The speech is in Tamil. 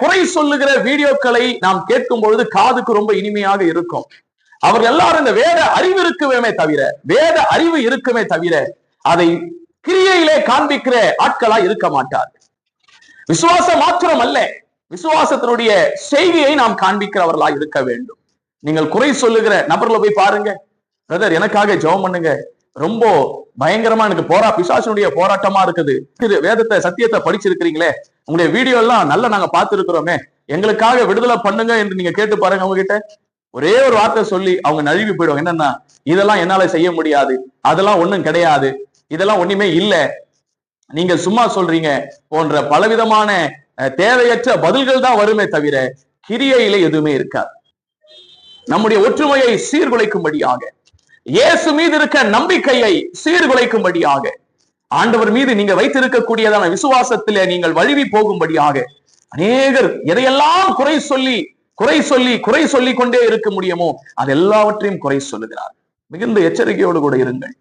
குறை சொல்லுகிற வீடியோக்களை நாம் கேட்கும் பொழுது காதுக்கு ரொம்ப இனிமையாக இருக்கும். அவர்கள் எல்லாரும் இந்த வேத அறிவு இருக்குமே தவிர வேத அறிவு இருக்குமே தவிர அதை கிரியையிலே காண்பிக்கிற ஆட்களா இருக்க மாட்டார்கள். விசுவாசம் மாத்திரம் அல்ல விசுவாசத்தினுடைய செய்தியை நாம் காண்பிக்கிறவர்களா இருக்க வேண்டும். நீங்கள் குறை சொல்லுகிற நபர்களை போய் பாருங்க. பிரதர் எனக்காக ஜெபம் பண்ணுங்க. ரொம்ப பயங்கரமா எனக்கு போரா பிசாசனுடைய போராட்டமா இருக்குது. வேதத்தை சத்தியத்தை படிச்சிருக்கிறீங்களே. உங்களுடைய வீடியோ எல்லாம் நல்லா நாங்க பார்த்துருக்கிறோமே. எங்களுக்காக விடுதலை பண்ணுங்க என்று நீங்க கேட்டு பாருங்க அவங்க கிட்ட ஒரே ஒரு வார்த்தை சொல்லி அவங்க நழுவி போயிடுவாங்க. என்னன்னா இதெல்லாம் என்னால செய்ய முடியாது. அதெல்லாம் ஒண்ணும் கிடையாது. இதெல்லாம் ஒண்ணுமே இல்ல. நீங்க சும்மா சொல்றீங்க. போன்ற பலவிதமான அஹ், தேவையற்ற பதில்கள் தான் வருமே தவிர கிரியையில எதுவுமே இருக்காது. நம்முடைய ஒற்றுமையை சீர்குலைக்கும்படியாக இயேசு மீது இருக்க நம்பிக்கையை சீர்குலைக்கும்படியாக ஆண்டவர் மீது நீங்க வைத்திருக்கக்கூடியதான விசுவாசத்திலே நீங்கள் வழுவி போகும்படியாக அநேகர் எதையெல்லாம் குறை சொல்லி குறை சொல்லி குறை சொல்லி கொண்டே இருக்க முடியுமோ அது எல்லாவற்றையும் குறை சொல்லுகிறார். மிகுந்த எச்சரிக்கையோடு கூட இருங்கள்.